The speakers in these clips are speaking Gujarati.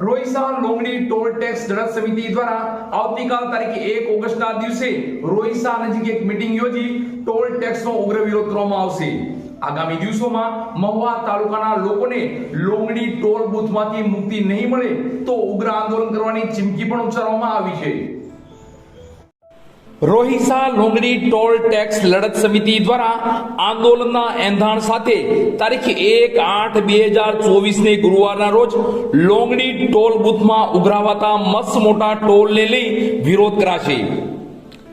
રોઈસા લોંગડી ટોલ ટેક્સ ઝડપ સમિતિ દ્વારા આવતીકાલ તારીખ એક ઓગસ્ટના દિવસે રોઈસા નજીક એક મીટિંગ યોજી ટોલ ટેક્સનો ઉગ્ર વિરોધ કરવામાં આવશે. આગામી દિવસોમાં મહુવા તાલુકાના લોકોને લોંગડી ટોલ બૂથમાંથી મુક્તિ નહીં મળે તો ઉગ્ર આંદોલન કરવાની ચીમકી પણ ઉચ્ચારવામાં આવી છે. રોહિસા લોંગડી ટોલ ટેક્સ લડત સમિતિ દ્વારા આંદોલનના એંધાણ સાથે તારીખ એક આઠ બે હજાર ચોવીસને ગુરુવારના રોજ લોંગડી ટોલ બુથમાં ઉઘરાવાતા મસ્ત મોટા ટોલને લઈ વિરોધ કરાશે.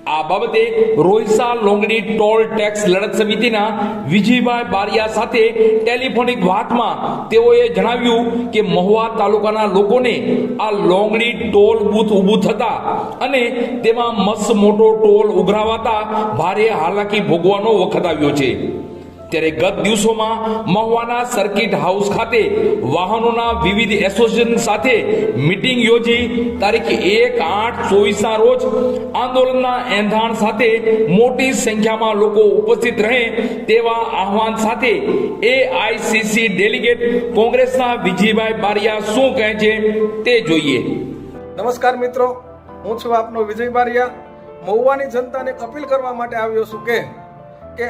આ બાબતે રોહિસા લોંગડી ટોલ ટેક્સ લડત સમિતિના વિજયભાઈ બારિયા સાથે ટેલિફોનિક વાતમાં તેઓએ જણાવ્યું કે મહુવા તાલુકાના લોકોને આ લોંગડી ટોલ બૂથ ઊભું થતા અને તેમાં મસ્ત મોટો ટોલ ઉઘરાવાતા ભારે હાલાકી ભોગવાનો વખત આવ્યો છે. ત્યારે ગત દિવસોમાં મહુવાના સર્કિટ હાઉસ ખાતે વાહનોના વિવિધ એસોસિએશન સાથે મીટિંગ યોજી તારીખ એક આઠ ચોવીસના રોજ આંદોલનના એંધાણ સાથે મોટી સંખ્યામાં લોકો ઉપસ્થિત રહે તેવા આહવાન સાથે એઆઈસીસી ડેલિગેટ કોંગ્રેસના વિજયભાઈ બારિયા શું કહે છે તે જોઈએ. નમસ્કાર મિત્રો, હું છું આપનો વિજય બારિયા. મહુવાની જનતાને અપીલ કરવા માટે આવ્યો છું કે કે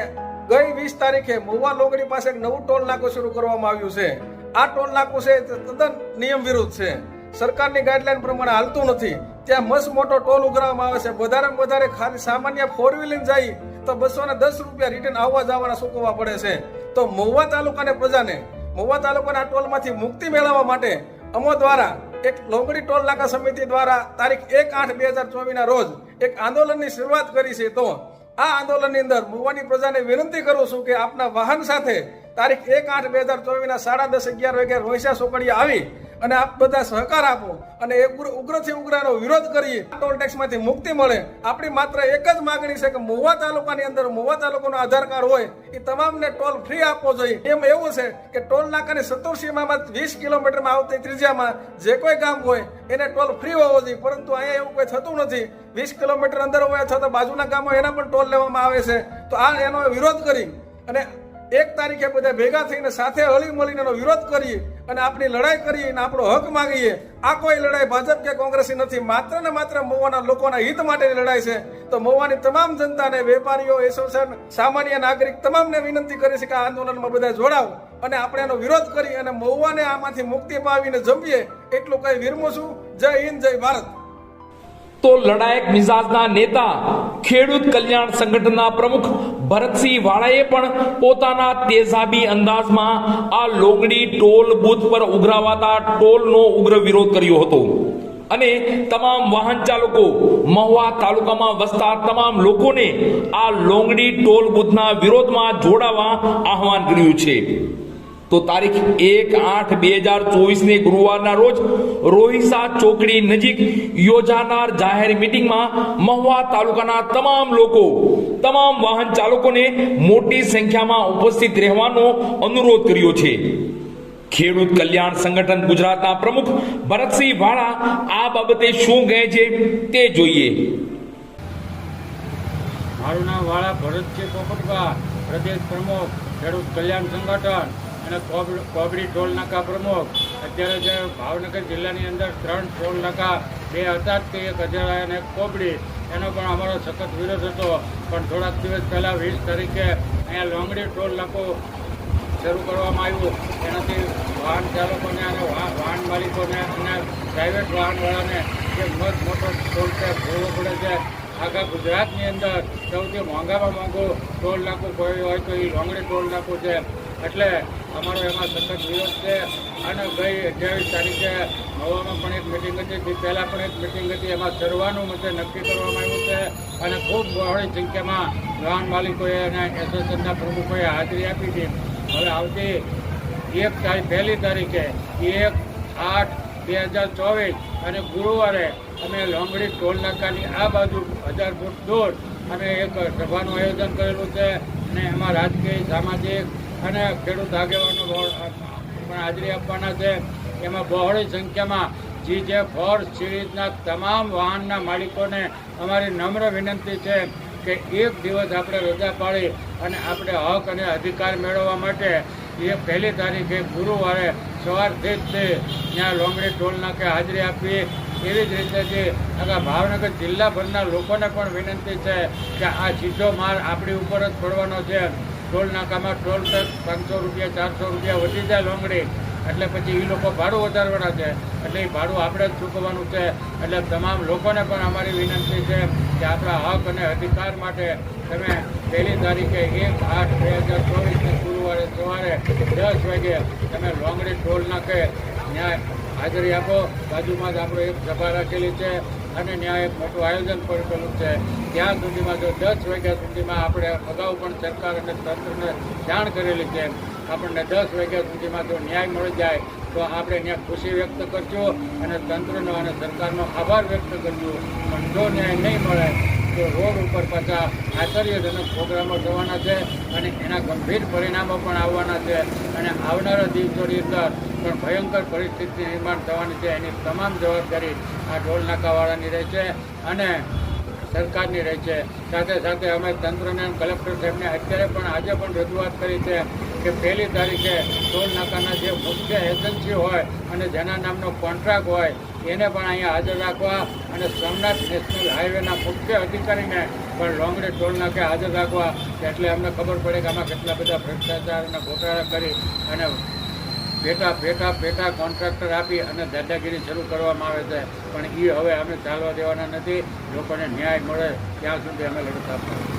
ગઈ વીસ તારીખે મહુવા લોગડી પાસે નવું ટોલ નાકું શરૂ કરવામાં આવ્યું છે. આ ટોલ નાકું છે તદ્દન નિયમ વિરુદ્ધ છે. સરકારની ગાઈડલાઈન પ્રમાણે હાલતું નથી. ત્યાં મસ્ત મોટો ટોલ ઉઘરાવવામાં આવે છે. વધારેમાં વધારે ખાલી સામાન્ય ફોર વ્હીલર જાય તો બસો ને દસ રૂપિયા રિટર્ન આવવા જવાના ચૂકવવા પડે છે. તો મહુવા તાલુકાને પ્રજાને મહુવા તાલુકાના ટોલમાંથી મુક્તિ મેળવવા માટે અમો દ્વારા એક લોંગડી ટોલ નાકા સમિતિ દ્વારા તારીખ એક આઠ બે હજાર ચોવીસના રોજ એક આંદોલનની શરૂઆત કરી છે. તો આ આંદોલનની અંદર મુવાની પ્રજાને વિનંતી કરું છું કે આપના વાહન સાથે તારીખ એક આઠ બે હજાર ચોવીસના સાડા દસ અગિયાર વાગ્યા રોહિસા સોકડીએ આવી અને આપ બધા સહકાર આપો અને એ ઉગ્ર ઉગ્રથી ઉગ્રનો વિરોધ કરીએ. ટોલ ટેક્સમાંથી મુક્તિ મળે. આપણી માત્ર એક જ માગણી છે કે મહુવા તાલુકાની અંદર મહુવા તાલુકાનો આધાર કાર્ડ હોય, એ તમામને ટોલ ફ્રી આપવો જોઈએ. એમ એવું છે કે ટોલ નાકાની સત્તર સીમામાં વીસ કિલોમીટરમાં આવતી ત્રિજ્યામાં જે કોઈ ગામ હોય, એને ટોલ ફ્રી હોવો જોઈએ. પરંતુ અહીંયા એવું કોઈ થતું નથી. વીસ કિલોમીટર અંદર હોય અથવા તો બાજુના ગામો, એના પણ ટોલ લેવામાં આવે છે. તો આ એનો વિરોધ કરી અને એક તારીખે બધા ભેગા થઈને સાથે હળી મળીને એનો વિરોધ કરીએ અને આપણી લડાઈ કરીએ અને આપણો હક માંગીએ. આ કોઈ લડાઈ ભાજપ કે કોંગ્રેસની નથી. માત્ર ને માત્ર મહુવાના લોકોના હિત માટેની લડાઈ છે. તો મહુવાની તમામ જનતાને, વેપારીઓ, એસોસિએશન, સામાન્ય નાગરિક તમામને વિનંતી કરી છે કે આ આંદોલનમાં બધા જોડાવ અને આપણે એનો વિરોધ કરી અને મહુવાને આમાંથી મુક્તિ પાવીને જમીએ એટલું કઈ વિરમું છું. જય હિન્દ, જય ભારત. તો લડાયક મિજાજના નેતા, ખેડૂત કલ્યાણ સંગઠનના પ્રમુખ ભરતસિંહ વાળાએ પણ પોતાના તેજાબી અંદાજમાં આ લોગડી ટોલ બૂથ પર ઉઘરાવાતા ટોલનો ઉગ્ર વિરોધ કર્યો હતો. અને તમામ વાહન ચાલકો, મહુવા તાલુકામાં વસતા તમામ લોકોને આ લોંગડી ટોલ બૂથના વિરોધમાં જોડાવા આહવાન કર્યું છે. તો તારીખ એક આઠ બે હજાર ચોવીસને ગુરુવારના રોજ રોહિસા ચોકડી નજીક યોજાનાર જાહેર મિટિંગમાં મહુવા તાલુકાના તમામ લોકો, તમામ વાહન ચાલકોને મોટી સંખ્યામાં ઉપસ્થિત રહેવાનો અનુરોધ કર્યો છે. ખેડૂત કલ્યાણ સંગઠન ગુજરાતના પ્રમુખ ભરતસિંહ વાળા આ બાબતે શું કહે છે તે જોઈએ. મારું નામ વાળા ભરતજી પોપટભા પ્રદેશ પ્રમુખ, ખેડૂત કલ્યાણ સંગઠન. અને કોબ- કોબડી ટોલ નાકા પ્રમુખ. અત્યારે જે ભાવનગર જિલ્લાની અંદર ત્રણ ટોલ નાકા, બે હતા જ તે એક અજરાયા અને કોબડી એનો પણ અમારો સખત વિરોધ હતો. પણ થોડાક દિવસ પહેલાં વીસ તારીખે અહીંયા લોંગડી ટોલ નાકો શરૂ કરવામાં આવ્યું. એનાથી વાહન ચાલકોને અને વાહન માલિકોને અને પ્રાઇવેટ વાહનવાળાને જે મત મોટો ટોલ ટેક્સ ભરવો પડે છે. આખા ગુજરાતની અંદર સૌથી મોંઘામાં મોંઘું ટોલ નાકું કોઈ હોય તો એ લોંગડી ટોલ નાકું છે. એટલે અમારો એમાં સખત વિરોધ છે અને ગઈ અઠ્યાવીસ તારીખે હવામાં પણ એક મિટિંગ હતી તે પહેલાં પણ એક મિટિંગ હતી. એમાં સર્વાનું મતે નક્કી કરવામાં આવ્યું છે અને ખૂબ બહોળી સંખ્યામાં વાહન માલિકોએ અને એસોસિએશનના પ્રમુખોએ હાજરી આપી હતી હવે આવતી એક તારીખ, પહેલી તારીખે એક આઠ બે હજાર ચોવીસ અને ગુરુવારે અમે લોંગડી ટોલ નાકાની આ બાજુ હજાર ફૂટ દૂર અમે એક સભાનું આયોજન કરેલું છે અને એમાં રાજકીય, સામાજિક અને ખેડૂત આગેવાનો હાજરી આપવાના છે, એમાં બહોળી સંખ્યામાં જી જે ફોર સિરીઝના તમામ વાહનના માલિકોને અમારી નમ્ર વિનંતી છે કે એક દિવસ આપણે રજા પાડી અને આપણે હક અને અધિકાર મેળવવા માટે એ પહેલી તારીખે ગુરુવારે સવારથી જ તે ત્યાં લોંગડી ટોલ નાકે હાજરી આપવી. એવી જ રીતે જે આખા ભાવનગર જિલ્લાભરના લોકોને પણ વિનંતી છે કે આ સીધો માલ આપણી ઉપર જ પડવાનો છે. ટોલ નાકામાં ટોલ ટેક્સ પાંચસો રૂપિયા, ચારસો રૂપિયા વધી જાય લોંગડી. એટલે પછી એ લોકો ભાડું વધારવાના છે. એટલે એ ભાડું આપણે જ ચૂકવવાનું છે. એટલે તમામ લોકોને પણ અમારી વિનંતી છે કે આપણા હક અને અધિકાર માટે તમે પહેલી તારીખે એક આઠ બે હજાર ચોવીસને ગુરુવારે સવારે દસ વાગે તમે લોંગડી ટોલ નાખે ત્યાં હાજરી આપો. બાજુમાં જ આપણે એક સભા રાખેલી છે. અને ત્યાં એક મોટું આયોજન કરેલું છે. ત્યાં સુધીમાં જો દસ વાગ્યા સુધીમાં આપણે અગાઉ પણ સરકાર અને તંત્રને જાણ કરેલી છે, આપણને દસ વાગ્યા સુધીમાં જો ન્યાય મળી જાય, તો આપણે ત્યાં ખુશી વ્યક્ત કરજો અને તંત્રનો અને સરકારનો આભાર વ્યક્ત કરજો. પણ જો ન્યાય નહીં મળે રોડ ઉપર પાછા આશ્ચર્યજનક પ્રોગ્રામો થવાના છે અને એના ગંભીર પરિણામો પણ આવવાના છે. અને આવનારા દિવસોની અંદર પણ ભયંકર પરિસ્થિતિ નિર્માણ થવાની છે. એની તમામ જવાબદારી આ ટોલ નાકાવાળાની રહેશે અને સરકારની રહે છે. સાથે સાથે અમે તંત્રને કલેક્ટર સાહેબને અત્યારે પણ આજે પણ રજૂઆત કરી છે કે પહેલી તારીખે ટોલ નાકાના જે મુખ્ય એજન્સી હોય અને જેના નામનો કોન્ટ્રાક્ટ હોય એને પણ અહીંયા હાજર રાખવા અને સોમનાથ નેશનલ હાઈવેના મુખ્ય અધિકારીને પણ લોંગડે ટોલ નાકે હાજર રાખવા. એટલે અમને ખબર પડે કે આમાં કેટલા બધા ભ્રષ્ટાચાર અને ઘોટાળા કરી અને પેટા પેટા પેટા કોન્ટ્રાક્ટર આપી અને દાદાગીરી શરૂ કરવામાં આવે છે. પણ એ હવે અમે ચાલવા દેવાના નથી. લોકોને ન્યાય મળે ત્યાં સુધી અમે લડત આપવા